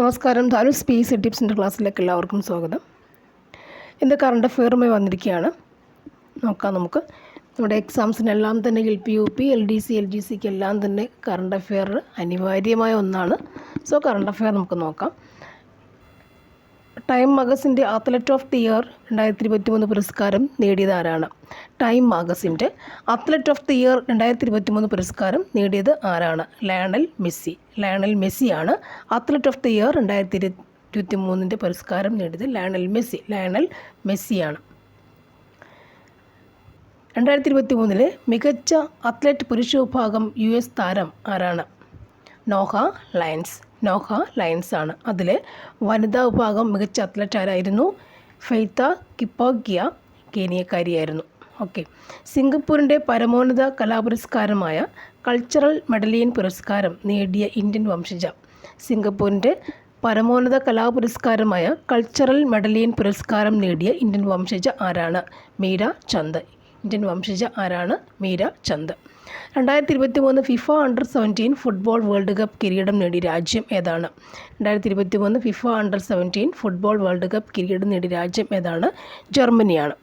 നമസ്കാരം. ധാരു സ്പേസ് ടിപ്സിന്റെ ക്ലാസ്സിലേക്ക് എല്ലാവർക്കും സ്വാഗതം. ഇന്ന് കറണ്ട് അഫെയറുമായി വന്നിരിക്കുകയാണ്. നോക്കാം നമുക്ക്. നമ്മുടെ എക്സാംസിനെല്ലാം തന്നെ L P U P L D C L G സിക്ക് എല്ലാം തന്നെ കറണ്ട് അഫെയർ അനിവാര്യമായ ഒന്നാണ്. സോ കറണ്ട് അഫെയർ നമുക്ക് നോക്കാം. ടൈം മാഗസിന്റെ അത്ലറ്റ് ഓഫ് ദി ഇയർ രണ്ടായിരത്തി ഇരുപത്തി മൂന്ന് പുരസ്കാരം നേടിയത് ആരാണ്? ടൈം മാഗസിന്റെ അത്ലറ്റ് ഓഫ് ദി ഇയർ രണ്ടായിരത്തി ഇരുപത്തി മൂന്ന് പുരസ്കാരം നേടിയത് ആരാണ്? Lionel Messi. ലയണൽ മെസ്സിയാണ് അത്ലറ്റ് ഓഫ് ദി ഇയർ രണ്ടായിരത്തി ഇരുപത്തി മൂന്നിന്റെ പുരസ്കാരം നേടിയത്. Lionel Messi. ലയണൽ മെസ്സിയാണ്. രണ്ടായിരത്തി ഇരുപത്തി മൂന്നിലെ മികച്ച അത്ലറ്റ് പുരുഷ വിഭാഗം യു എസ് താരം ആരാണ്? നോഹ ലയൻസ്. നോഹ ലയൻസ് ആണ്. അതിൽ വനിതാ വിഭാഗം മികച്ച അത്ലറ്റാരായിരുന്നു. ഫെയ്ത്ത കിപ്പോഗിയ കെനിയക്കാരിയായിരുന്നു ഓക്കെ. സിംഗപ്പൂരിന്റെ പരമോന്നത കലാപുരസ്കാരമായ കൾച്ചറൽ മെഡലിയൻ പുരസ്കാരം നേടിയ ഇന്ത്യൻ വംശജ. സിംഗപ്പൂരിന്റെ പരമോന്നത കലാപുരസ്കാരമായ കൾച്ചറൽ മെഡലിയൻ പുരസ്കാരം നേടിയ ഇന്ത്യൻ വംശജ ആരാണ്? മീര ചന്ദ് ഇന്ത്യൻ വംശജ ആരാണ്? മീര ചന്ദ്. രണ്ടായിരത്തി ഇരുപത്തി മൂന്ന് FIFA under seventeen football world cup കിരീടം നേടിയ രാജ്യം ഏതാണ്? രണ്ടായിരത്തി ഇരുപത്തി മൂന്ന് FIFA under seventeen football world cup കിരീടം നേടിയ രാജ്യം ഏതാണ്? ജർമ്മനിയാണ്.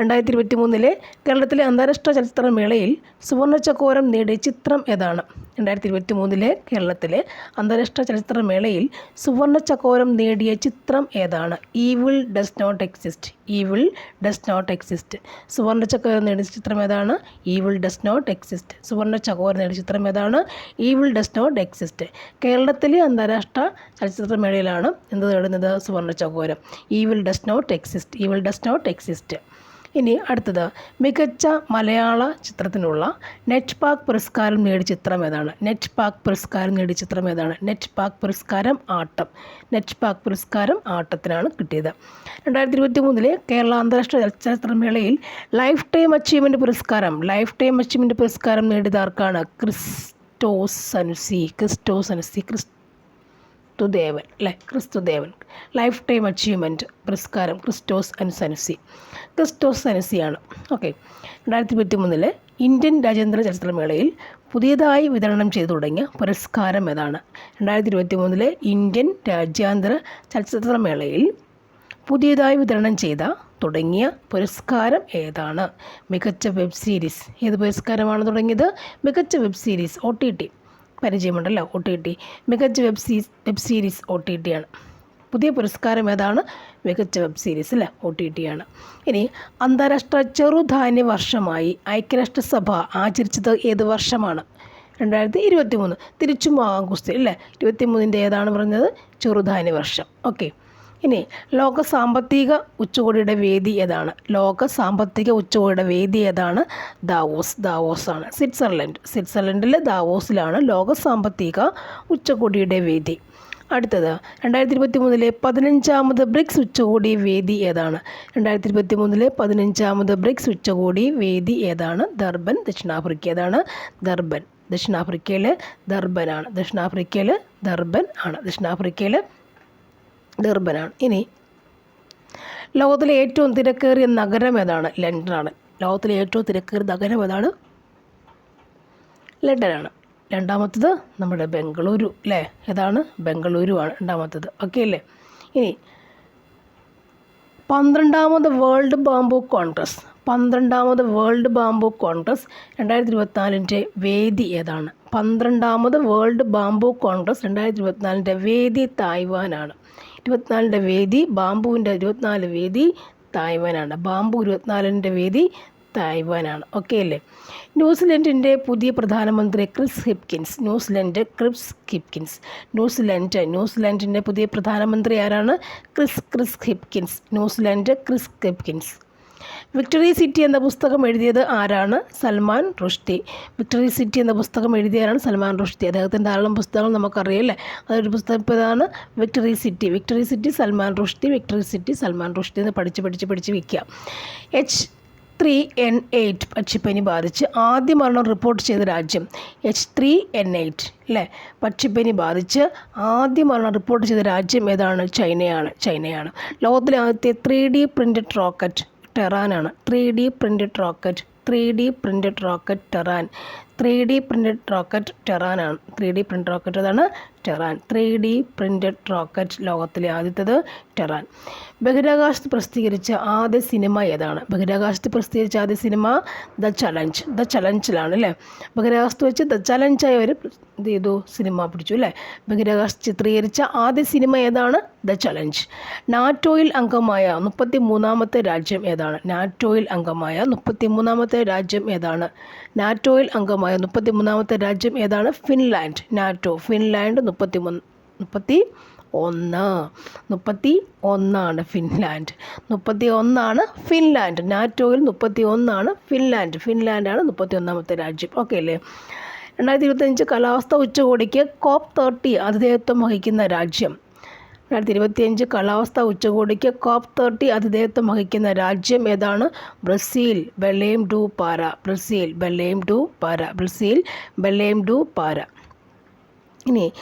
രണ്ടായിരത്തി ഇരുപത്തി മൂന്നിലെ കേരളത്തിലെ അന്താരാഷ്ട്ര ചലച്ചിത്രമേളയിൽ സുവർണ ചക്കോരം നേടിയ ചിത്രം ഏതാണ്? രണ്ടായിരത്തി ഇരുപത്തി മൂന്നിലെ കേരളത്തിലെ അന്താരാഷ്ട്ര ചലച്ചിത്രമേളയിൽ സുവർണ ചക്കോരം നേടിയ ചിത്രം ഏതാണ്? Evil does not exist evil does not exist സുവർണ ചക്കോരം നേടിയ ചിത്രം ഏതാണ്? ഈവിൾ ഡസ് നോട്ട് എക്സിസ്റ്റ് സുവർണ ചക്കോരം നേടിയ ചിത്രം ഏതാണ്? ഈവിൾ ഡസ് നോട്ട് എക്സിസ്റ്റ് കേരളത്തിലെ അന്താരാഷ്ട്ര ചലച്ചിത്രമേളയിലാണ് എന്ത് നേടുന്നത് സുവർണ Chakoram evil does not exist evil does not exist ഇനി അടുത്തത്. മികച്ച മലയാള ചിത്രത്തിനുള്ള നെറ്റ് പാക്ക് പുരസ്കാരം നേടിയ ചിത്രം ഏതാണ്? നെറ്റ് പാക്ക് പുരസ്കാരം നേടിയ ചിത്രം ഏതാണ്? നെറ്റ് പാക്ക് പുരസ്കാരം ആട്ടം. നെറ്റ് പാക്ക് പുരസ്കാരം ആട്ടത്തിനാണ് കിട്ടിയത്. രണ്ടായിരത്തി ഇരുപത്തി മൂന്നിലെ കേരള അന്താരാഷ്ട്ര ചലച്ചിത്രമേളയിൽ ലൈഫ് ടൈം അച്ചീവ്മെന്റ് പുരസ്കാരം ലൈഫ് ടൈം അച്ചീവ്മെന്റ് പുരസ്കാരം നേടിയത് ആർക്കാണ് ക്രിസ്റ്റോസ് അനുസി ക്രിസ്റ്റോസ് അനുസി ക്രിസ് ക്രിസ്തുദേവൻ അല്ലേ? ക്രിസ്തുദേവൻ. ലൈഫ് ടൈം അച്ചീവ്മെന്റ് പുരസ്കാരം ക്രിസ്റ്റോസ് അനുസനുസി ക്രിസ്റ്റോസ് സനസിയാണ് ഓക്കെ രണ്ടായിരത്തി ഇരുപത്തി മൂന്നിലെ ഇന്ത്യൻ രാജ്യാന്തര ചലച്ചിത്രമേളയിൽ പുതിയതായി വിതരണം ചെയ്തു തുടങ്ങിയ പുരസ്കാരം ഏതാണ്? രണ്ടായിരത്തി ഇരുപത്തി മൂന്നിലെ ഇന്ത്യൻ രാജ്യാന്തര ചലച്ചിത്രമേളയിൽ പുതിയതായി വിതരണം ചെയ്ത തുടങ്ങിയ പുരസ്കാരം ഏതാണ്? മികച്ച വെബ് സീരീസ്. ഏത് പുരസ്കാരമാണ് തുടങ്ങിയത്? മികച്ച web series O T T. പരിചയമുണ്ടല്ലോ O T T മികച്ച web series web series O T T ആണ്. പുതിയ പുരസ്കാരം ഏതാണ്? മികച്ച വെബ് സീരീസ് അല്ലേ? ഒ ടി ടി ആണ്. ഇനി അന്താരാഷ്ട്ര ചെറുധാന്യ വർഷമായി ഐക്യരാഷ്ട്രസഭ ആചരിച്ചത് ഏത് വർഷമാണ്? രണ്ടായിരത്തി ഇരുപത്തി മൂന്ന് തിരിച്ചും ആഗസ്റ്റ് അല്ലേ? ഇരുപത്തി മൂന്നിന്റെ ഏതാണ് പറഞ്ഞത്? ചെറുധാന്യ വർഷം. ഓക്കെ. ഇനി ലോക സാമ്പത്തിക ഉച്ചകോടിയുടെ വേദി ഏതാണ്? ലോക സാമ്പത്തിക ഉച്ചകോടിയുടെ വേദി ഏതാണ്? ദാവോസ് ദാവോസ് ആണ് സ്വിറ്റ്സർലൻഡ്. സ്വിറ്റ്സർലൻഡിലെ ദാവോസിലാണ് ലോക സാമ്പത്തിക ഉച്ചകോടിയുടെ വേദി. അടുത്തത് രണ്ടായിരത്തി ഇരുപത്തി മൂന്നിലെ പതിനഞ്ചാമത് ബ്രിക്സ് ഉച്ചകോടി വേദി ഏതാണ്? രണ്ടായിരത്തി ഇരുപത്തി മൂന്നിലെ പതിനഞ്ചാമത് ബ്രിക്സ് ഉച്ചകോടി വേദി ഏതാണ്? ദർബൻ ദക്ഷിണാഫ്രിക്ക ഏതാണ്? ദർബൻ. ദക്ഷിണാഫ്രിക്കയിലെ ദർബനാണ്. ദക്ഷിണാഫ്രിക്കയിൽ ദർബൻ ആണ്. ദക്ഷിണാഫ്രിക്കയിൽ ഡർബനാണ് ഇനി ലോകത്തിലെ ഏറ്റവും തിരക്കേറിയ നഗരം ഏതാണ്? ലണ്ടനാണ്. ലോകത്തിലെ ഏറ്റവും തിരക്കേറിയ നഗരം ഏതാണ്? ലണ്ടനാണ്. രണ്ടാമത്തത് നമ്മുടെ ബംഗളൂരു അല്ലേ? ഏതാണ്? ബംഗളൂരു ആണ് രണ്ടാമത്തത്. ഓക്കെ അല്ലേ? ഇനി പന്ത്രണ്ടാമത് വേൾഡ് ബാംബു കോൺഗ്രസ്. പന്ത്രണ്ടാമത് വേൾഡ് ബാംബു കോൺഗ്രസ് രണ്ടായിരത്തി ഇരുപത്തിനാലിന്റെ വേദി ഏതാണ്? പന്ത്രണ്ടാമത് വേൾഡ് ബാംബു കോൺഗ്രസ് രണ്ടായിരത്തി ഇരുപത്തിനാലിന്റെ വേദി തായ്വാനാണ്. ഇരുപത്തിനാലിന്റെ വേദി ബാംബുവിന്റെ ഇരുപത്തിനാല് വേദി തായ്വാനാണ്. ബാംബു ഇരുപത്തിനാലിന്റെ വേദി തായ്വാനാണ്. ഓക്കെ അല്ലേ? ന്യൂസിലൻഡിന്റെ പുതിയ പ്രധാനമന്ത്രി Chris Hipkins. New Zealand Chris Hipkins. New Zealand ന്യൂസിലൻഡിന്റെ പുതിയ പ്രധാനമന്ത്രി ആരാണ്? Chris Chris Hipkins. New Zealand Chris Hipkins. Victory City എന്ന പുസ്തകം എഴുതിയത് ആരാണ്? സൽമാൻ റുഷ്ടി വിക്ടറി സിറ്റി എന്ന പുസ്തകം എഴുതിയതാണ് സൽമാൻ റുഷ്ടി അദ്ദേഹത്തിന്റെ ധാരാളം പുസ്തകങ്ങൾ നമുക്കറിയാം അല്ലേ? അതൊരു പുസ്തകം ഇപ്പോൾ ഇതാണ് Victory City. Victory City Salman Rushdie Victory City Salman Rushdie എന്ന് പഠിച്ച് പഠിച്ച് പഠിച്ച് വിൽക്കുക എച്ച് ത്രീ എൻ എയ്റ്റ് പക്ഷിപ്പനി ബാധിച്ച് ആദ്യ മരണം റിപ്പോർട്ട് ചെയ്ത രാജ്യം എച്ച് ത്രീ എൻ എയ്റ്റ് അല്ലേ? പക്ഷിപ്പനി ബാധിച്ച് ആദ്യ മരണം റിപ്പോർട്ട് ചെയ്ത രാജ്യം ഏതാണ്? ചൈനയാണ്. ചൈനയാണ്. ലോകത്തിലെ ആദ്യത്തെ three D printed rocket ടെറാനാണ്. Three D printed rocket three D printed rocket Terran. Three D printed rocket ടെറാനാണ് three D print rocket അതാണ് Terran. Three D printed rocket ലോകത്തിലെ ആദ്യത്തേത് ടെറാൻ. ബഹിരാകാശത്ത് പ്രസിദ്ധീകരിച്ച ആദ്യ സിനിമ ഏതാണ്? ബഹിരാകാശത്ത് പ്രസിദ്ധീകരിച്ച ആദ്യ സിനിമ ദ ചലഞ്ച്. ദ ചലഞ്ചിലാണ് അല്ലേ? ബഹിരാകാശത്ത് വെച്ച് ദ ചലഞ്ചായി അവർ എന്ത് ചെയ്തു? സിനിമ പിടിച്ചു അല്ലേ? ബഹിരാകാശത്ത് ചിത്രീകരിച്ച ആദ്യ സിനിമ ഏതാണ്? The challenge. നാറ്റോയിൽ അംഗമായ മുപ്പത്തി മൂന്നാമത്തെ രാജ്യം ഏതാണ്? നാറ്റോയിൽ അംഗമായ മുപ്പത്തി മൂന്നാമത്തെ രാജ്യം ഏതാണ്? നാറ്റോയിൽ അംഗമായ മുപ്പത്തി മൂന്നാമത്തെ രാജ്യം ഏതാണ്? ഫിൻലാൻഡ്. നാറ്റോ ഫിൻലാൻഡ് മുപ്പത്തി മൂന്ന് മുപ്പത്തി ഒന്ന് മുപ്പത്തി ഒന്നാണ് ഫിൻലാൻഡ്. മുപ്പത്തി ഒന്നാണ് ഫിൻലാൻഡ്. നാറ്റോയിൽ മുപ്പത്തി ഒന്നാണ് ഫിൻലാൻഡ്. ഫിൻലാൻഡാണ് മുപ്പത്തി ഒന്നാമത്തെ രാജ്യം. ഓക്കെ അല്ലേ? രണ്ടായിരത്തി ഇരുപത്തഞ്ച് കാലാവസ്ഥ ഉച്ചകോടിക്ക് കോപ്പ് തേർട്ടി ആതിഥേയത്വം വഹിക്കുന്ന രാജ്യം. രണ്ടായിരത്തി ഇരുപത്തിയഞ്ച് കാലാവസ്ഥ ഉച്ചകോടിക്ക് കോപ്പ് തേർട്ടി അതിഥേയത്വം വഹിക്കുന്ന രാജ്യം ഏതാണ്? Brazil Belem do Para. Brazil Belem do Para. Brazil Belem do Para. ഇനി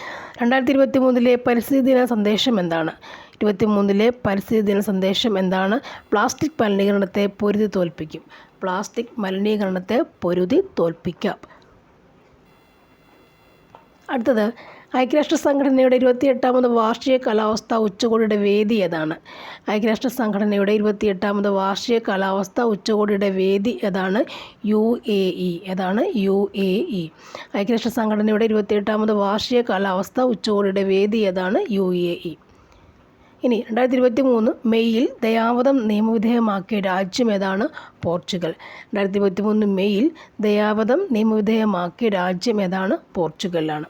രണ്ടായിരത്തി ഇരുപത്തി മൂന്നിലെ പരിസ്ഥിതി ദിന സന്ദേശം എന്താണ്? ഇരുപത്തി മൂന്നിലെ പരിസ്ഥിതി ദിന സന്ദേശം എന്താണ്? പ്ലാസ്റ്റിക് മലിനീകരണത്തെ പൊരുതി തോൽപ്പിക്കും. പ്ലാസ്റ്റിക് മലിനീകരണത്തെ പൊരുതി തോൽപ്പിക്കാം. അടുത്തത് ഐക്യരാഷ്ട്ര സംഘടനയുടെ ഇരുപത്തിയെട്ടാമത് വാർഷിക കാലാവസ്ഥ ഉച്ചകോടിയുടെ വേദി ഏതാണ്? ഐക്യരാഷ്ട്ര സംഘടനയുടെ ഇരുപത്തിയെട്ടാമത് വാർഷിക കാലാവസ്ഥ ഉച്ചകോടിയുടെ വേദി ഏതാണ്? U A E. ഏതാണ്? U A E. ഐക്യരാഷ്ട്ര സംഘടനയുടെ ഇരുപത്തിയെട്ടാമത് വാർഷിക കാലാവസ്ഥ ഉച്ചകോടിയുടെ വേദി ഏതാണ്? U A E. ഇനി രണ്ടായിരത്തി ഇരുപത്തി മൂന്ന് മെയ്യിൽ ദയാവധം നിയമവിധേയമാക്കിയ രാജ്യം ഏതാണ്? പോർച്ചുഗൽ. രണ്ടായിരത്തി ഇരുപത്തി മൂന്ന് മെയ്യിൽ ദയാവധം നിയമവിധേയമാക്കിയ രാജ്യം ഏതാണ്? പോർച്ചുഗലാണ്.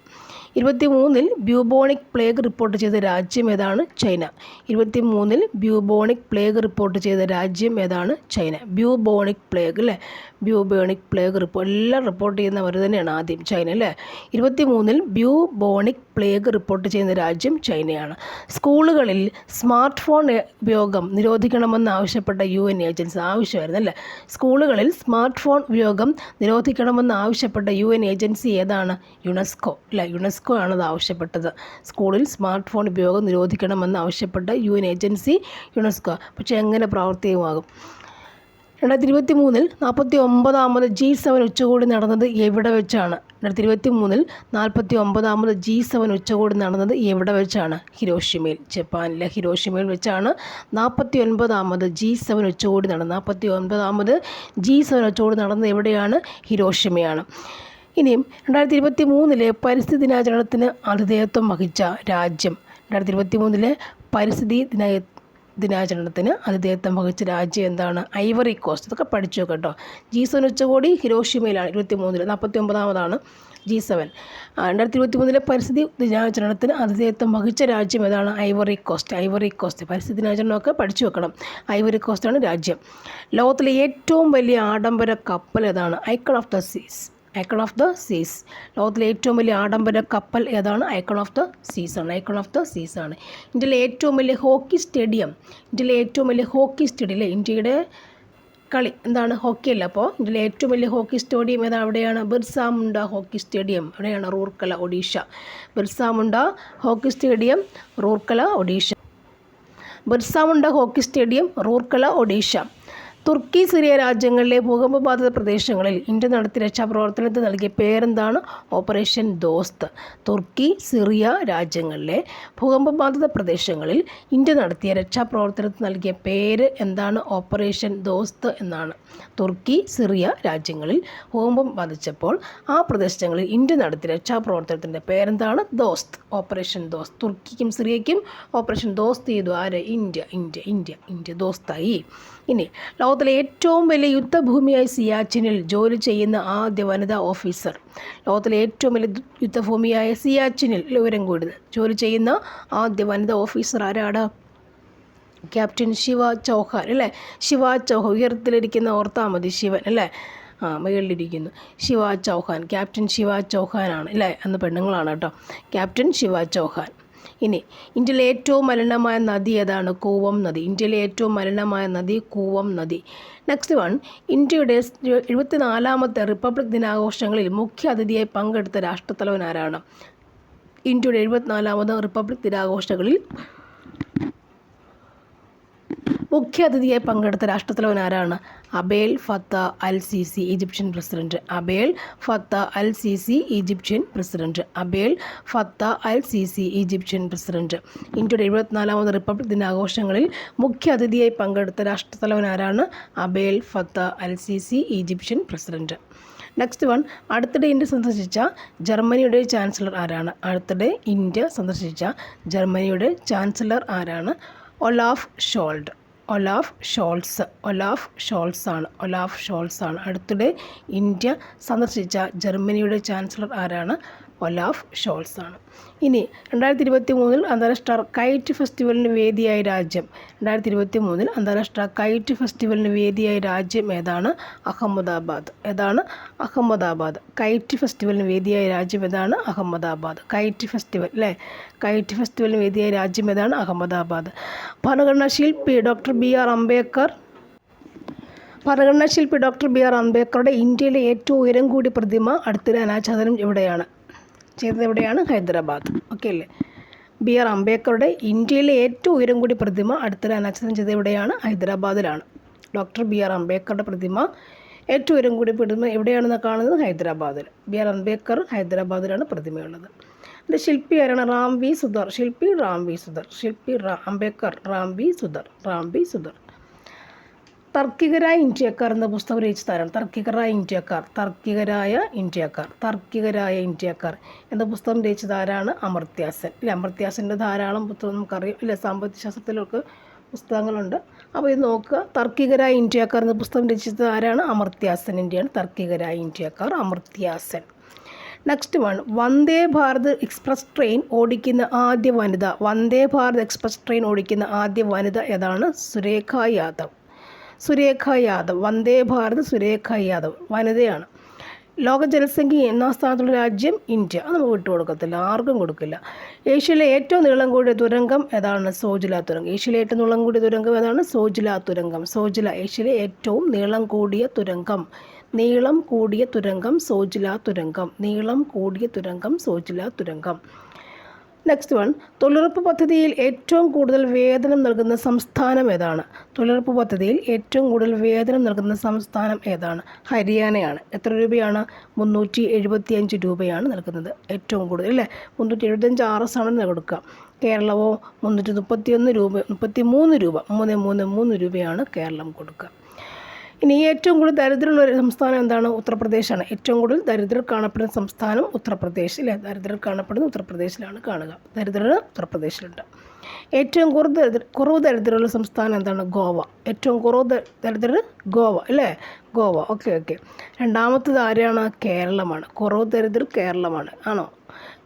ഇരുപത്തി മൂന്നിൽ ബ്യൂബോണിക് പ്ലേഗ് റിപ്പോർട്ട് ചെയ്ത രാജ്യം ഏതാണ്? ചൈന. ഇരുപത്തി മൂന്നിൽ ബ്യൂബോണിക് പ്ലേഗ് റിപ്പോർട്ട് ചെയ്ത രാജ്യം ഏതാണ്? ചൈന. ബ്യൂബോണിക് പ്ലേഗ് അല്ലേ ബ്യൂബോണിക് പ്ലേഗ് റിപ്പോർട്ട് എല്ലാം റിപ്പോർട്ട് ചെയ്യുന്നവർ തന്നെയാണ് ആദ്യം ചൈന അല്ലേ ഇരുപത്തി മൂന്നിൽ ബ്യൂബോണിക് പ്ലേഗ് റിപ്പോർട്ട് ചെയ്യുന്ന രാജ്യം ചൈനയാണ് സ്കൂളുകളിൽ സ്മാർട്ട് ഫോൺ ഉപയോഗം നിരോധിക്കണമെന്ന് ആവശ്യപ്പെട്ട യു എൻ ഏജൻസി ആവശ്യമായിരുന്നു അല്ലേ? സ്കൂളുകളിൽ സ്മാർട്ട് ഫോൺ ഉപയോഗം നിരോധിക്കണമെന്ന് ആവശ്യപ്പെട്ട യു എൻ ഏജൻസി ഏതാണ്? യുനെസ്കോ അല്ല യുനെസ്കോ ആണ് അത് ആവശ്യപ്പെട്ടത്. സ്കൂളിൽ സ്മാർട്ട് ഫോൺ ഉപയോഗം നിരോധിക്കണമെന്ന് ആവശ്യപ്പെട്ട യു എൻ ഏജൻസി യുനെസ്കോ. പക്ഷേ എങ്ങനെ പ്രാവർത്തികമാകും രണ്ടായിരത്തി ഇരുപത്തി മൂന്നിൽ നാൽപ്പത്തി ഒമ്പതാമത് ജി സെവൻ ഉച്ചകോടി നടന്നത് എവിടെ വെച്ചാണ്? രണ്ടായിരത്തി ഇരുപത്തി മൂന്നിൽ നാൽപ്പത്തി ഒമ്പതാമത് ജി സെവൻ ഉച്ചകോടി നടന്നത് എവിടെ വെച്ചാണ്? ഹിരോഷിമയിൽ ജപ്പാനിലെ ഹിരോഷിമയിൽ വെച്ചാണ് നാൽപ്പത്തി ഒൻപതാമത് ജി സെവൻ ഉച്ചകോടി നടന്നത്. നാൽപ്പത്തി ഒൻപതാമത് ജി സെവൻ ഉച്ചകോടി നടന്നത് എവിടെയാണ്? ഹിരോഷിമയാണ്. ഇനിയും രണ്ടായിരത്തി ഇരുപത്തി മൂന്നിലെ പരിസ്ഥിതി ദിനാചരണത്തിന് ആതിഥേയത്വം വഹിച്ച രാജ്യം. രണ്ടായിരത്തി ഇരുപത്തി മൂന്നിലെ പരിസ്ഥിതി ദിന ദിനാചരണത്തിന് ആതിഥേയത്വം വഹിച്ച രാജ്യം എന്താണ്? ഐവറി കോസ്റ്റ് ഇതൊക്കെ പഠിച്ചു കേട്ടോ. ജി സെവൻ ഉച്ചകോടി ഹിരോഷിമയിലാണ്. ഇരുപത്തി മൂന്നിൽ നാൽപ്പത്തി ഒമ്പതാമതാണ് ജി സെവൻ രണ്ടായിരത്തി ഇരുപത്തി മൂന്നിലെ പരിസ്ഥിതി ദിനാചരണത്തിന് ആതിഥേയത്വം വഹിച്ച രാജ്യം ഏതാണ്? ഐവറി കോസ്റ്റ് ഐവറി കോസ്റ്റ് പരിസ്ഥിതി ദിനാചരണമൊക്കെ പഠിച്ചു വെക്കണം. ഐവറി കോസ്റ്റാണ് രാജ്യം. ലോകത്തിലെ ഏറ്റവും വലിയ ആഡംബര കപ്പൽ ഏതാണ്? Icon of the Seas Icon of the Seas ലോകത്തിലെ ഏറ്റവും വലിയ ആഡംബര കപ്പൽ ഏതാണ്? ഐക്കൺ ഓഫ് ദ സീസ് ആണ്. ഐക്കൺ ഓഫ് ദ സീസ് ആണ്. ഇന്ത്യയിലെ ഏറ്റവും വലിയ ഹോക്കി സ്റ്റേഡിയം. ഇന്ത്യയിലെ ഏറ്റവും വലിയ ഹോക്കി സ്റ്റേഡിയം ഇന്ത്യയുടെ കളി എന്താണ്? ഹോക്കി അല്ല അപ്പോൾ ഇന്ത്യയിലെ ഏറ്റവും വലിയ ഹോക്കി സ്റ്റേഡിയം ഏതാണ് അവിടെയാണ് ബിർസ മുണ്ട ഹോക്കി സ്റ്റേഡിയം. അവിടെയാണ് Rourkela Odisha. Birsa Munda hockey stadium Rourkela Odisha. Birsa Munda hockey stadium Rourkela Odisha. തുർക്കി സിറിയ രാജ്യങ്ങളിലെ ഭൂകമ്പ ബാധിത പ്രദേശങ്ങളിൽ ഇന്ത്യ നടത്തിയ രക്ഷാപ്രവർത്തനത്തിന് നൽകിയ പേരെന്താണ്? ഓപ്പറേഷൻ ദോസ്ത്. തുർക്കി സിറിയ രാജ്യങ്ങളിലെ ഭൂകമ്പ ബാധിത പ്രദേശങ്ങളിൽ ഇന്ത്യ നടത്തിയ രക്ഷാപ്രവർത്തനത്തിന് നൽകിയ പേര് എന്താണ്? ഓപ്പറേഷൻ ദോസ്ത് എന്നാണ്. തുർക്കി സിറിയ രാജ്യങ്ങളിൽ ഭൂകമ്പം ബാധിച്ചപ്പോൾ ആ പ്രദേശങ്ങളിൽ ഇന്ത്യ നടത്തിയ രക്ഷാപ്രവർത്തനത്തിന്റെ പേരെന്താണ്? ദോസ്ത്. ഓപ്പറേഷൻ ദോസ്ത്. തുർക്കിക്കും സിറിയയ്ക്കും ഓപ്പറേഷൻ ദോസ്ത് ചെയ്തു. ആര്? ഇന്ത്യ ഇന്ത്യ ഇന്ത്യ ഇന്ത്യ ദോസ്തായി. ഇനി ലോകത്തിലെ ഏറ്റവും വലിയ യുദ്ധഭൂമിയായ സിയാച്ചിനിൽ ജോലി ചെയ്യുന്ന ആദ്യ വനിതാ ഓഫീസർ. ലോകത്തിലെ ഏറ്റവും വലിയ യുദ്ധഭൂമിയായ സിയാച്ചിനിൽ വിവരം കൂടുതൽ ജോലി ചെയ്യുന്ന ആദ്യ വനിതാ ഓഫീസർ ആരാണ്? ക്യാപ്റ്റൻ ശിവ ചൗഹാൻ അല്ലേ? ശിവ ചൗഹാൻ ഉയരത്തിലിരിക്കുന്ന ഓർത്താൽ മതി ശിവൻ അല്ലേ? ആ മുകളിലിരിക്കുന്നു. ശിവ ചൗഹാൻ. ക്യാപ്റ്റൻ ശിവ ചൗഹാനാണ് അല്ലേ? അന്ന് പെണ്ണുങ്ങളാണ് കേട്ടോ. ക്യാപ്റ്റൻ ശിവ ചൗഹാൻ. ഇനി ഇന്ത്യയിലെ ഏറ്റവും മലിനമായ നദി ഏതാണ്? കൂവം നദി. ഇന്ത്യയിലെ ഏറ്റവും മലിനമായ നദി കൂവം നദി. നെക്സ്റ്റ് വൺ ഇന്ത്യയുടെ എഴുപത്തിനാലാമത്തെ റിപ്പബ്ലിക് ദിനാഘോഷങ്ങളിൽ മുഖ്യ അതിഥിയായി പങ്കെടുത്ത രാഷ്ട്രത്തലവൻ ആരാണ്? ഇന്ത്യയുടെ എഴുപത്തിനാലാമത് റിപ്പബ്ലിക് ദിനാഘോഷങ്ങളിൽ മുഖ്യാതിഥിയായി പങ്കെടുത്ത രാഷ്ട്രത്തലവൻ ആരാണ്? Abdel Fattah al Sisi Egyptian president. Abdel Fattah al Sisi Egyptian president. Abdel Fattah al Sisi Egyptian president. ഇന്ത്യയുടെ എഴുപത്തിനാലാമത് റിപ്പബ്ലിക് ദിനാഘോഷങ്ങളിൽ മുഖ്യ അതിഥിയായി പങ്കെടുത്ത രാഷ്ട്രത്തലവൻ ആരാണ്? Abdel Fattah al Sisi Egyptian president. Next one അടുത്തിടെ ഇന്ത്യ സന്ദർശിച്ച ജർമ്മനിയുടെ ചാൻസലർ ആരാണ്? അടുത്തിടെ ഇന്ത്യ സന്ദർശിച്ച ജർമ്മനിയുടെ ചാൻസലർ ആരാണ്? Olaf Scholz. Olaf Scholz Olaf Scholz ആണ് ഒലാഫ് ആണ് അടുത്തിടെ ഇന്ത്യ സന്ദർശിച്ച ജർമ്മനിയുടെ ചാൻസലർ ആരാണ്? ഒലാഫ് ഷോൾസ് ആണ് ഇനി രണ്ടായിരത്തി ഇരുപത്തി മൂന്നിൽ അന്താരാഷ്ട്ര കൈറ്റ് ഫെസ്റ്റിവലിന് വേദിയായ രാജ്യം. രണ്ടായിരത്തി ഇരുപത്തി മൂന്നിൽ അന്താരാഷ്ട്ര കൈറ്റ് ഫെസ്റ്റിവലിന് വേദിയായ രാജ്യം ഏതാണ്? അഹമ്മദാബാദ്. ഏതാണ്? അഹമ്മദാബാദ്. കൈറ്റ് ഫെസ്റ്റിവലിന് വേദിയായ രാജ്യം ഏതാണ്? അഹമ്മദാബാദ്. കൈറ്റ് ഫെസ്റ്റിവൽ അല്ലേ? കൈറ്റ് ഫെസ്റ്റിവലിന് വേദിയായ രാജ്യം ഏതാണ്? അഹമ്മദാബാദ്. ഭരണഘടനാ ശില്പി ഡോക്ടർ ബി. ആർ. അംബേദ്കർ ഭരണഘടനാ ശില്പി ഡോക്ടർ ബി. ആർ. അംബേദ്കറുടെ ഇന്ത്യയിലെ ഏറ്റവും ഉയരം കൂടിയ പ്രതിമ അടുത്തിടെ അനാച്ഛാദനം എവിടെയാണ് ചെയ്തത് എവിടെയാണ് ഹൈദരാബാദ്. ഓക്കെ അല്ലേ? ബി ആർ അംബേദ്കറുടെ ഇന്ത്യയിലെ ഏറ്റവും ഉയരം കൂടി പ്രതിമ അടുത്തിടെ അനാച്ഛാദനം ചെയ്തത് എവിടെയാണ് ഹൈദരാബാദിലാണ്. ഡോക്ടർ ബി ആർ അംബേദ്കറുടെ പ്രതിമ ഏറ്റവും ഉയരം കൂടി പ്രതിമ എവിടെയാണെന്ന് കാണുന്നത്? ഹൈദരാബാദിൽ ബി ആർ അംബേദ്കർ ഹൈദരാബാദിലാണ് പ്രതിമയുള്ളത്. എന്റെ ശില്പി ആരാണ്? റാം വി സുധർ. ശില്പി റാം വി സുധർ. ശില്പി റാ അംബേദ്കർ റാം വി സുധർ. റാം വി സുധർ. തർക്കികരായ ഇന്ത്യക്കാർ എന്ന പുസ്തകം രചിച്ചതാരാണ് തർക്കികരായ ഇന്ത്യക്കാർ തർക്കികരായ ഇന്ത്യക്കാർ തർക്കികരായ ഇന്ത്യക്കാർ എന്ന പുസ്തകം രചിച്ചതാരാണ് അമർത്യാസൻ. ഇല്ല? അമർത്യാസന്റെ ധാരാളം പുസ്തകം നമുക്കറിയാം. ഇല്ല? സാമ്പത്തിക ശാസ്ത്രത്തിലൊക്കെ പുസ്തകങ്ങളുണ്ട്. അപ്പോൾ ഇത് നോക്കുക. തർക്കികരായ ഇന്ത്യക്കാർ എന്ന പുസ്തകം രചിച്ചത് ആരാണ് അമർത്യാസനിന്റെയാണ് തർക്കികരായ ഇന്ത്യക്കാർ Amartya Sen. Next one Vande Bharat express train ഓടിക്കുന്ന ആദ്യ വനിത. വന്ദേ ഭാരത് എക്സ്പ്രസ് ട്രെയിൻ ഓടിക്കുന്ന ആദ്യ വനിത ഏതാണ്? സുരേഖ യാദവ്. സുരേഖ യാദവ്. വന്ദേ ഭാരത് സുരേഖ യാദവ്. വനിതയാണ്. ലോക ജനസംഖ്യ ഒന്നാം സ്ഥാനത്തുള്ള രാജ്യം ഇന്ത്യ. അത് നമുക്ക് വിട്ടുകൊടുക്കത്തില്ല ആർക്കും കൊടുക്കില്ല. ഏഷ്യയിലെ ഏറ്റവും നീളം കൂടിയ തുരങ്കം ഏതാണ്? സോജില തുരങ്കം. ഏഷ്യയിലെ ഏറ്റവും നീളം കൂടിയ തുരങ്കം ഏതാണ്? സോജില തുരങ്കം. സോജില ഏഷ്യയിലെ ഏറ്റവും നീളം കൂടിയ തുരങ്കം. നീളം കൂടിയ തുരങ്കം സോജില തുരങ്കം. നീളം കൂടിയ തുരങ്കം സോജില തുരങ്കം. Next one. തൊഴിലുറപ്പ് പദ്ധതിയിൽ ഏറ്റവും കൂടുതൽ വേതനം നൽകുന്ന സംസ്ഥാനം ഏതാണ്? തൊഴിലുറപ്പ് പദ്ധതിയിൽ ഏറ്റവും കൂടുതൽ വേതനം നൽകുന്ന സംസ്ഥാനം ഏതാണ്? ഹരിയാനയാണ്. എത്ര രൂപയാണ്? മുന്നൂറ്റി എഴുപത്തി അഞ്ച് രൂപയാണ് നൽകുന്നത്. ഏറ്റവും കൂടുതൽ അല്ലേ? മുന്നൂറ്റി എഴുപത്തഞ്ച് ആർ എസ് ആണ് കൊടുക്കുക. കേരളമോ? മുന്നൂറ്റി മുപ്പത്തിയൊന്ന് രൂപ മുപ്പത്തി മൂന്ന് രൂപ മൂന്ന് മൂന്ന് മൂന്ന് രൂപയാണ് കേരളം കൊടുക്കുക. ഇനി ഏറ്റവും കൂടുതൽ ദരിദ്രമുള്ള ഒരു സംസ്ഥാനം എന്താണ്? ഉത്തർപ്രദേശാണ്. ഏറ്റവും കൂടുതൽ ദരിദ്രർ കാണപ്പെടുന്ന സംസ്ഥാനം ഉത്തർപ്രദേശ് അല്ലേ? ദരിദ്രർ കാണപ്പെടുന്ന ഉത്തർപ്രദേശിലാണ് കാണുക. ദരിദ്രർ ഉത്തർപ്രദേശിലുണ്ട്. ഏറ്റവും കുറവ് കുറവ് ദരിദ്രമുള്ള സംസ്ഥാനം എന്താണ്? ഗോവ. ഏറ്റവും കുറവ് ദരിദ്രർ ഗോവ അല്ലേ? ഗോവ. Okay okay. രണ്ടാമത്തത് ആരാണ്? കേരളമാണ്. കുറവ് ദരിദ്രർ കേരളമാണ്. ആണോ?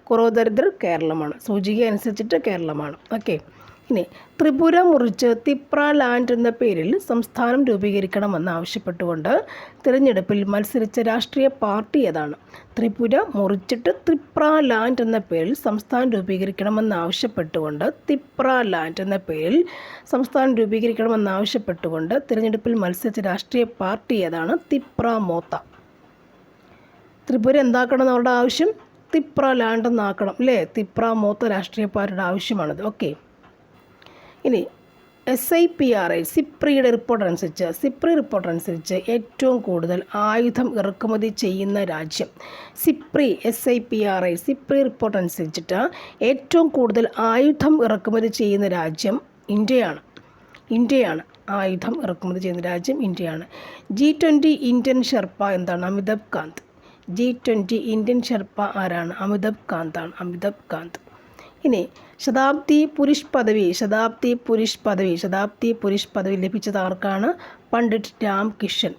കുറവ് ദരിദ്രർ കേരളമാണ്. സൂചിക അനുസരിച്ചിട്ട് കേരളമാണ്. ഓക്കെ. ഇനി ത്രിപുര മുറിച്ച് തിപ്ര ലാൻഡ് എന്ന പേരിൽ സംസ്ഥാനം രൂപീകരിക്കണമെന്ന് ആവശ്യപ്പെട്ടുകൊണ്ട് തിരഞ്ഞെടുപ്പിൽ മത്സരിച്ച രാഷ്ട്രീയ പാർട്ടി ഏതാണ്? ത്രിപുര മുറിച്ചിട്ട് തിപ്ര ലാൻഡ് എന്ന പേരിൽ സംസ്ഥാനം രൂപീകരിക്കണമെന്ന് ആവശ്യപ്പെട്ടുകൊണ്ട് തിപ്ര ലാൻഡ് എന്ന പേരിൽ സംസ്ഥാനം രൂപീകരിക്കണമെന്ന് ആവശ്യപ്പെട്ടുകൊണ്ട് തിരഞ്ഞെടുപ്പിൽ മത്സരിച്ച രാഷ്ട്രീയ പാർട്ടി ഏതാണ്? തിപ്ര മോത്ത. ത്രിപുര എന്താക്കണം എന്നവരുടെ ആവശ്യം? തിപ്ര ലാൻഡ് എന്നാക്കണം അല്ലേ? തിപ്ര മോത്ത രാഷ്ട്രീയ പാർട്ടിയുടെ ആവശ്യമാണത്. ഓക്കെ. ഇനി S I P R I സിപ്രിയുടെ report അനുസരിച്ച് സിപ്രി റിപ്പോർട്ട് അനുസരിച്ച് ഏറ്റവും കൂടുതൽ ആയുധം ഇറക്കുമതി ചെയ്യുന്ന രാജ്യം SIPRI S I P R I SIPRI report അനുസരിച്ചിട്ട് ഏറ്റവും കൂടുതൽ ആയുധം ഇറക്കുമതി ചെയ്യുന്ന രാജ്യം ഇന്ത്യയാണ്. ഇന്ത്യയാണ്. ആയുധം ഇറക്കുമതി ചെയ്യുന്ന രാജ്യം ഇന്ത്യയാണ്. ജി ട്വന്റി ഇന്ത്യൻ ഷെർപ്പ എന്താണ്? Amitabh Kant. G twenty Indian sherpa ആരാണ്? അമിതാഭ് കാന്താണ്. അമിതാഭ് കാന്ത്. ഇനി ശതാബ്ദി പുരുഷ് പദവി ശതാബ്ദി പുരുഷ് പദവി ശതാബ്ദി പുരുഷ് പദവി ലഭിച്ചത് ആർക്കാണ്? പണ്ഡിറ്റ് രാംകിഷൻ.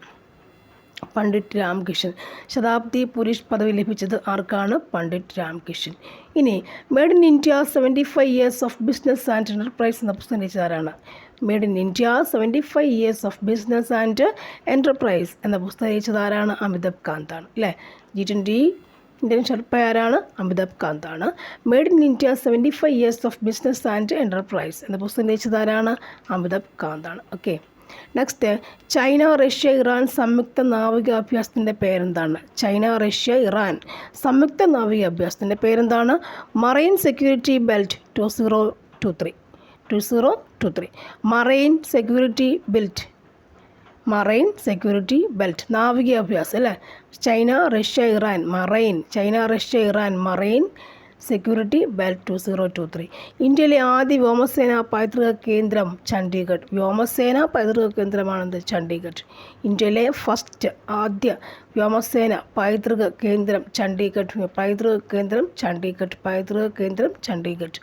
പണ്ഡിറ്റ് രാംകിഷൻ. ശതാബ്ദി പുരുഷ് പദവി ലഭിച്ചത് ആർക്കാണ്? പണ്ഡിറ്റ് രാംകിഷൻ. ഇനി made in India seventy five years of business and enterprise എന്ന പുസ്തകം രചിച്ചതാരാണ് made in India seventy five years of business and enterprise എന്ന പുസ്തകം രചിച്ചതാരാണ് അമിതാഭ് കാന്താണ്. അല്ലേ? G twenty Indian sherpa Amitabh കാന്താണ്. Made in India seventy five years of business and enterprise എന്ന പുസ്തകം രചിതാരാണ് Amitabh കാന്താണ്. Okay next China Russia Iran സംയുക്ത നാവികാഭ്യാസത്തിന്റെ പേരെന്താണ്? ചൈന റഷ്യ ഇറാൻ സംയുക്ത നാവികാഭ്യാസത്തിന്റെ പേരെന്താണ്? Marine security belt two zero two three two zero two three marine security belt marine security belt നാവിക അഭ്യാസം അല്ലേ? China Russia Iran marine China Russia Iran marine security belt two zero two three ഇന്ത്യയിലെ ആദ്യ വ്യോമസേന പൈതൃക കേന്ദ്രം ചണ്ഡീഗഡ്. വ്യോമസേന പൈതൃക കേന്ദ്രമാണെന്ത്? ചണ്ഡീഗഡ്. ഇന്ത്യയിലെ ഫസ്റ്റ് ആദ്യ വ്യോമസേന പൈതൃക കേന്ദ്രം ചണ്ഡീഗഡ്. പൈതൃക കേന്ദ്രം ചണ്ഡീഗഡ്. പൈതൃക കേന്ദ്രം ചണ്ഡീഗഡ്.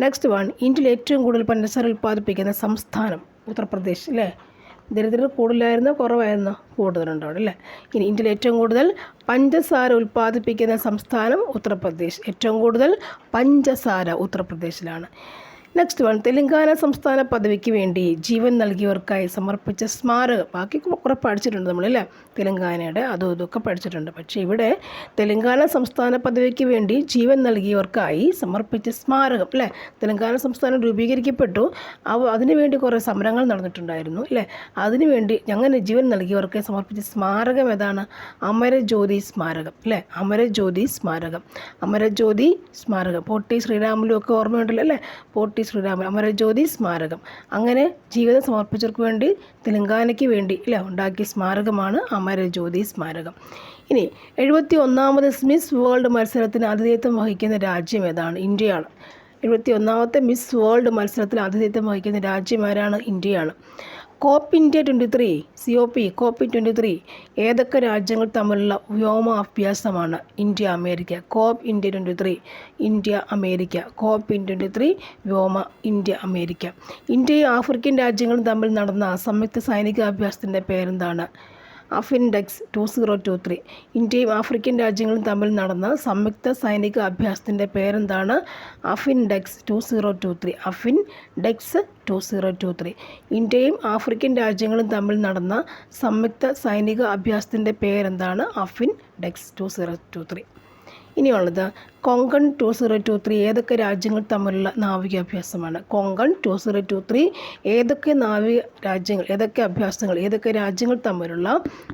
നെക്സ്റ്റ് വൺ ഇന്ത്യയിൽ ഏറ്റവും കൂടുതൽ പഞ്ചസാര ഉൽപ്പാദിപ്പിക്കുന്ന സംസ്ഥാനം ഉത്തർപ്രദേശ് അല്ലേ? ദരിദ്രർ കൂടുതലായിരുന്നോ? കുറവായിരുന്നോ? കൂടുതലുണ്ട് അല്ലേ? ഇനി ഇന്ത്യയിൽ ഏറ്റവും കൂടുതൽ പഞ്ചസാര ഉൽപ്പാദിപ്പിക്കുന്ന സംസ്ഥാനം ഉത്തർപ്രദേശ്. ഏറ്റവും കൂടുതൽ പഞ്ചസാര ഉത്തർപ്രദേശിലാണ്. നെക്സ്റ്റ് വൺ തെലങ്കാന സംസ്ഥാന പദവിക്ക് വേണ്ടി ജീവൻ നൽകിയവർക്കായി സമർപ്പിച്ച സ്മാരകം. ബാക്കി കുറെ പഠിച്ചിട്ടുണ്ട് നമ്മളല്ലേ? തെലങ്കാനയുടെ അതും ഇതൊക്കെ പഠിച്ചിട്ടുണ്ട്. പക്ഷേ ഇവിടെ തെലങ്കാന സംസ്ഥാന പദവിക്ക് വേണ്ടി ജീവൻ നൽകിയവർക്കായി സമർപ്പിച്ച സ്മാരകം അല്ലേ? തെലങ്കാന സംസ്ഥാനം രൂപീകരിക്കപ്പെട്ടു. അവ അതിനുവേണ്ടി കുറേ സമരങ്ങൾ നടന്നിട്ടുണ്ടായിരുന്നു അല്ലേ? അതിനുവേണ്ടി അങ്ങനെ ജീവൻ നൽകിയവർക്ക് സമർപ്പിച്ച സ്മാരകം ഏതാണ്? അമരജ്യോതി സ്മാരകം അല്ലേ? അമരജ്യോതി സ്മാരകം. അമരജ്യോതി സ്മാരകം. പോട്ടി ശ്രീരാമലും ഒക്കെ ഓർമ്മയുണ്ടല്ലോ അല്ലേ? പോട്ടി ശ്രീരാമൻ അമരജ്യോതി സ്മാരകം. അങ്ങനെ ജീവിതം സമർപ്പിച്ചവർക്ക് വേണ്ടി തെലങ്കാനയ്ക്ക് വേണ്ടി അല്ലെ ഉണ്ടാക്കിയ സ്മാരകമാണ് അമരജ്യോതി സ്മാരകം. ഇനി എഴുപത്തി ഒന്നാമത് മിസ് വേൾഡ് മത്സരത്തിന് ആതിഥേയത്വം വഹിക്കുന്ന രാജ്യം ഏതാണ്? ഇന്ത്യയാണ്. എഴുപത്തി ഒന്നാമത്തെ മിസ് വേൾഡ് മത്സരത്തിൽ ആതിഥേയത്വം വഹിക്കുന്ന രാജ്യം ആരാണ്? ഇന്ത്യയാണ്. Cope India twenty three C O P Cope twenty three ഏതൊക്കെ രാജ്യങ്ങൾ തമ്മിലുള്ള വ്യോമ അഭ്യാസമാണ് India America? Cope India twenty three India America. Cope twenty three വ്യോമ ഇന്ത്യ അമേരിക്ക. ഇന്ത്യയും ആഫ്രിക്കൻ രാജ്യങ്ങളും തമ്മിൽ നടന്ന സംയുക്ത സൈനിക അഭ്യാസത്തിന്റെ പേരെന്താണ്? AFINDEX two zero two three. ഇന്ത്യയും ആഫ്രിക്കൻ രാജ്യങ്ങളും തമ്മിൽ നടന്ന സംയുക്ത സൈനിക അഭ്യാസത്തിന്റെ പേരെന്താണ്? AFINDEX two zero two three. AFINDEX two zero two three. ഇന്ത്യയും ആഫ്രിക്കൻ രാജ്യങ്ങളും തമ്മിൽ നടന്ന സംയുക്ത സൈനിക അഭ്യാസത്തിന്റെ പേരെന്താണ്? AFINDEX two zero two three. ഇനിയുള്ളത് Konkan two zero two three ഏതൊക്കെ രാജ്യങ്ങൾ തമ്മിലുള്ള നാവികാഭ്യാസമാണ് Konkan two zero two three ഏതൊക്കെ നാവിക രാജ്യങ്ങൾ ഏതൊക്കെ അഭ്യാസങ്ങൾ ഏതൊക്കെ രാജ്യങ്ങൾ തമ്മിലുള്ള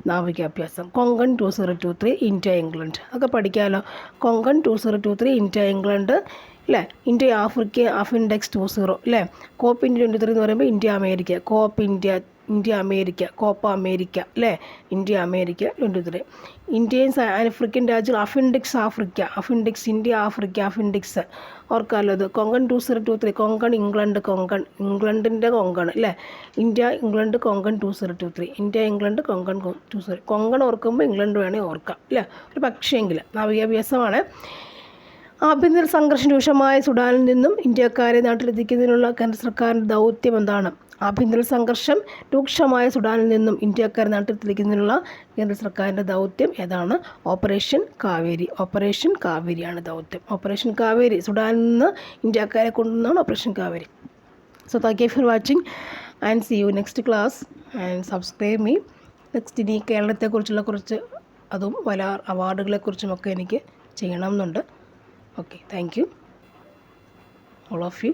നാവികാഭ്യാസം Konkan two zero two three India England. അതൊക്കെ പഠിക്കാമല്ലോ Konkan two zero two three India England അല്ലേ India Africa AFINDEX two zero അല്ലേ കോപ്പ് ഇന്ത്യ ട്വന്റി ത്രീ എന്ന് പറയുമ്പോൾ India America. Cope India India America Cope America അല്ലേ? India America twenty three ഇന്ത്യയും African രാജ്യങ്ങൾ AFINDEX Africa AFINDEX India Africa AFINDEX. ഓർക്കാമല്ലോ അത് Konkan two zero two three Konkan England Konkan ഇംഗ്ലണ്ടിന്റെ കൊങ്കൺ അല്ലേ? India England Konkan two zero two three India England Konkan two zero Konkan ഓർക്കുമ്പോൾ England വേണേൽ ഓർക്കാം അല്ലേ? ഒരു പക്ഷേങ്കിൽ നാവികാഭ്യാസമാണ് ആഭ്യന്തര സംഘർഷം രൂക്ഷമായ സുഡാനിൽ നിന്നും ഇന്ത്യക്കാരെ നാട്ടിലെത്തിക്കുന്നതിനുള്ള കേന്ദ്ര സർക്കാരിന്റെ ദൗത്യം എന്താണ്? ആഭ്യന്തര സംഘർഷം രൂക്ഷമായ സുഡാനിൽ നിന്നും ഇന്ത്യക്കാരെ നാട്ടിലെത്തിക്കുന്നതിനുള്ള കേന്ദ്ര സർക്കാരിന്റെ ദൗത്യം ഏതാണ്? ഓപ്പറേഷൻ കാവേരി. ഓപ്പറേഷൻ കാവേരിയാണ് ദൗത്യം. ഓപ്പറേഷൻ കാവേരി സുഡാനിൽ നിന്ന് ഇന്ത്യക്കാരെ കൊണ്ടുവന്നാണ് operation Kaveri. So thank you for watching and see you next class and subscribe me next ഇനി കേരളത്തെക്കുറിച്ചുള്ള കുറച്ച് അതും വല അവാർഡുകളെക്കുറിച്ചുമൊക്കെ എനിക്ക് ചെയ്യണം എന്നുണ്ട് okay thank you all of you